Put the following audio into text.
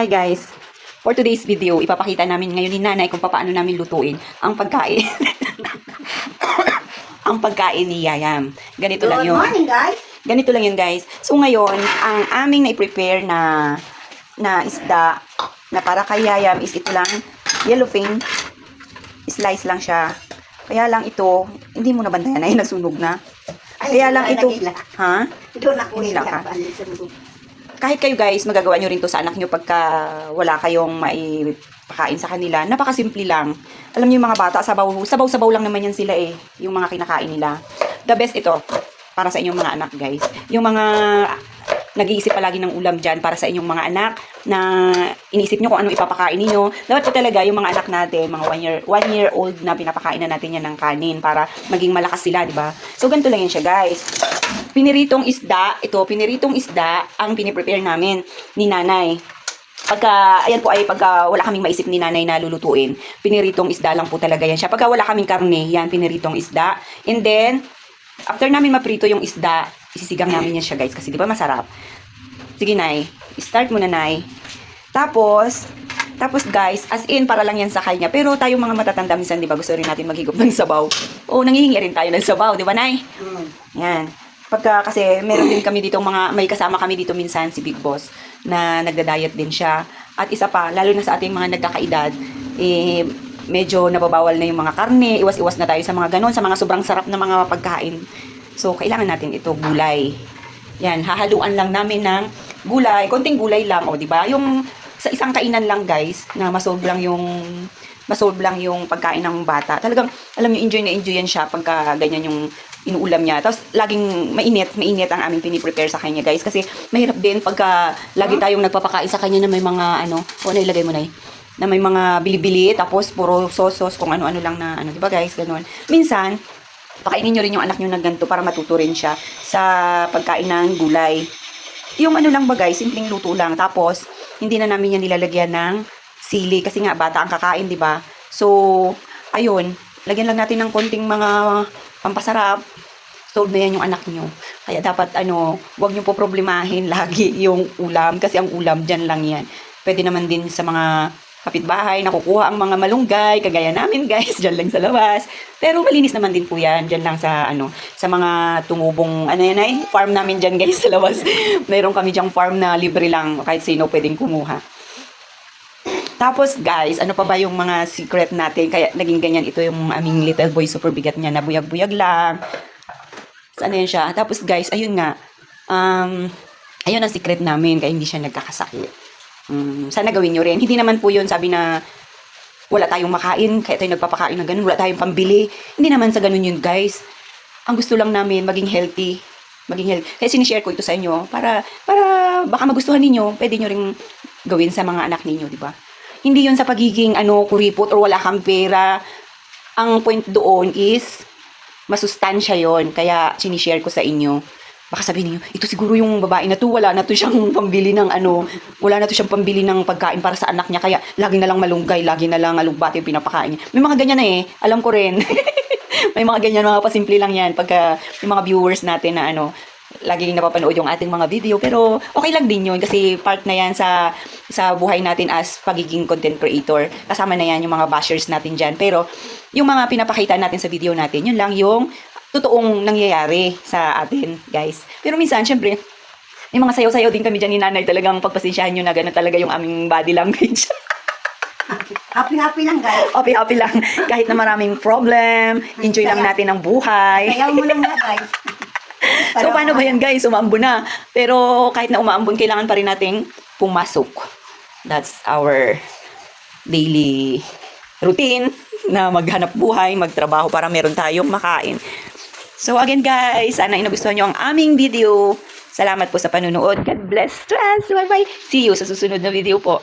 Hi guys. For today's video, ipapakita namin ngayon ni nanay kung paano namin lutuin ang pagkain. ang pagkain ni Yayam. Ganito lang Good yun. morning, guys. Ganito lang yun guys. So ngayon, ang aming na-prepare na na isda na para kay Yayam is ito lang, yellowfin. Slice lang siya. Kaya lang ito, hindi mo na bantayan ay nasunog na. Kaya lang ito, ha? Doon ako lang, ha? ha? Kahit kayo guys, magagawa nyo rin to sa anak nyo pagka wala kayong maipakain sa kanila. Napakasimple lang. Alam nyo yung mga bata, sabaw, sabaw-sabaw lang naman yan sila eh. Yung mga kinakain nila. The best ito, para sa inyong mga anak guys. Yung mga nag-iisip palagi ng ulam dyan para sa inyong mga anak na iniisip nyo kung anong ipapakain ninyo. Dapat po talaga yung mga anak natin, mga one year, one year old na pinapakain na natin yan ng kanin para maging malakas sila, di ba? So, ganito lang yan siya guys piniritong isda, ito, piniritong isda ang piniprepare namin ni nanay. Pagka, ayan po ay pagka wala kaming maisip ni nanay na lulutuin, piniritong isda lang po talaga yan siya. Pagka wala kaming karne, yan, piniritong isda. And then, after namin maprito yung isda, isisigang namin yan siya guys, kasi di ba masarap? Sige, Nay. Start muna, Nay. Tapos, tapos guys, as in, para lang yan sa kanya. Pero tayong mga matatanda minsan, di ba, gusto rin natin maghigop ng sabaw. O, nangihingi rin tayo ng sabaw, di ba, Nay? Hmm. Yan. Pagka kasi meron din kami dito mga may kasama kami dito minsan si Big Boss na nagda-diet din siya. At isa pa, lalo na sa ating mga nagkakaedad, eh medyo nababawal na yung mga karne, iwas-iwas na tayo sa mga ganon, sa mga sobrang sarap na mga pagkain. So, kailangan natin ito gulay. Yan, hahaluan lang namin ng gulay, konting gulay lang, o, di ba? Yung sa isang kainan lang, guys, na lang yung masolve lang yung pagkain ng bata. Talagang, alam niyo, enjoy na enjoy yan siya pagka ganyan yung inuulam niya. Tapos, laging mainit, mainit ang aming piniprepare sa kanya, guys. Kasi, mahirap din pagka lagi tayong nagpapakain sa kanya na may mga, ano, o, nailagay mo na eh, na may mga bili-bili, tapos puro sauce kung ano-ano lang na, ano, di ba guys, ganun. Minsan, pakainin nyo rin yung anak nyo na ganito para matuto rin siya sa pagkain ng gulay. Yung ano lang ba guys, simpleng luto lang. Tapos, hindi na namin yan nilalagyan ng sili kasi nga bata ang kakain, di ba? So, ayun, lagyan lang natin ng konting mga pampasarap. Solve na yan yung anak nyo. Kaya dapat ano, wag nyo po problemahin lagi yung ulam kasi ang ulam dyan lang yan. Pwede naman din sa mga kapitbahay, nakukuha ang mga malunggay, kagaya namin guys, dyan lang sa labas. Pero malinis naman din po yan, dyan lang sa ano, sa mga tumubong, ano yan ay, farm namin dyan guys sa labas. Mayroon kami dyang farm na libre lang, kahit sino pwedeng kumuha. Tapos guys, ano pa ba yung mga secret natin? Kaya naging ganyan ito yung aming little boy super bigat niya na buyag-buyag lang. Saan yan siya? Tapos guys, ayun nga. Um, ayun ang secret namin kaya hindi siya nagkakasakit. Um, sana gawin nyo rin. Hindi naman po yun sabi na wala tayong makain, kaya tayo nagpapakain ng ganun, wala tayong pambili. Hindi naman sa ganun yun guys. Ang gusto lang namin maging healthy. Maging healthy. Kaya sinishare ko ito sa inyo para, para baka magustuhan ninyo, pwede nyo ring gawin sa mga anak ninyo, di ba? Hindi yun sa pagiging ano, kuripot or wala kang pera. Ang point doon is masustansya yon Kaya sinishare ko sa inyo. Baka sabihin niyo, ito siguro yung babae na to, wala na to siyang pambili ng ano, wala na to siyang pambili ng pagkain para sa anak niya, kaya lagi na lang malunggay, lagi na lang alugbati yung pinapakain niya. May mga ganyan na eh, alam ko rin. may mga ganyan, mga pasimple lang yan, pagka yung mga viewers natin na ano, laging napapanood yung ating mga video pero okay lang din yun kasi part na yan sa sa buhay natin as pagiging content creator. Kasama na yan yung mga bashers natin dyan. Pero yung mga pinapakita natin sa video natin yun lang yung totoong nangyayari sa atin guys. Pero minsan syempre may mga sayaw-sayaw din kami dyan ni nanay. Talagang pagpasensyahan nyo na ganun talaga yung aming body language. Happy-happy lang, guys. happy happy lang. Kahit na maraming problem enjoy lang natin ang buhay. Sayaw mo lang na, guys. So, paano ba yan guys? Umaambon na. Pero kahit na umaambon, kailangan pa rin nating pumasok. That's our daily routine na maghanap buhay, magtrabaho para meron tayong makain. So again guys, sana inagustuhan nyo ang aming video. Salamat po sa panunood. God bless. Trans. Bye-bye. See you sa susunod na video po.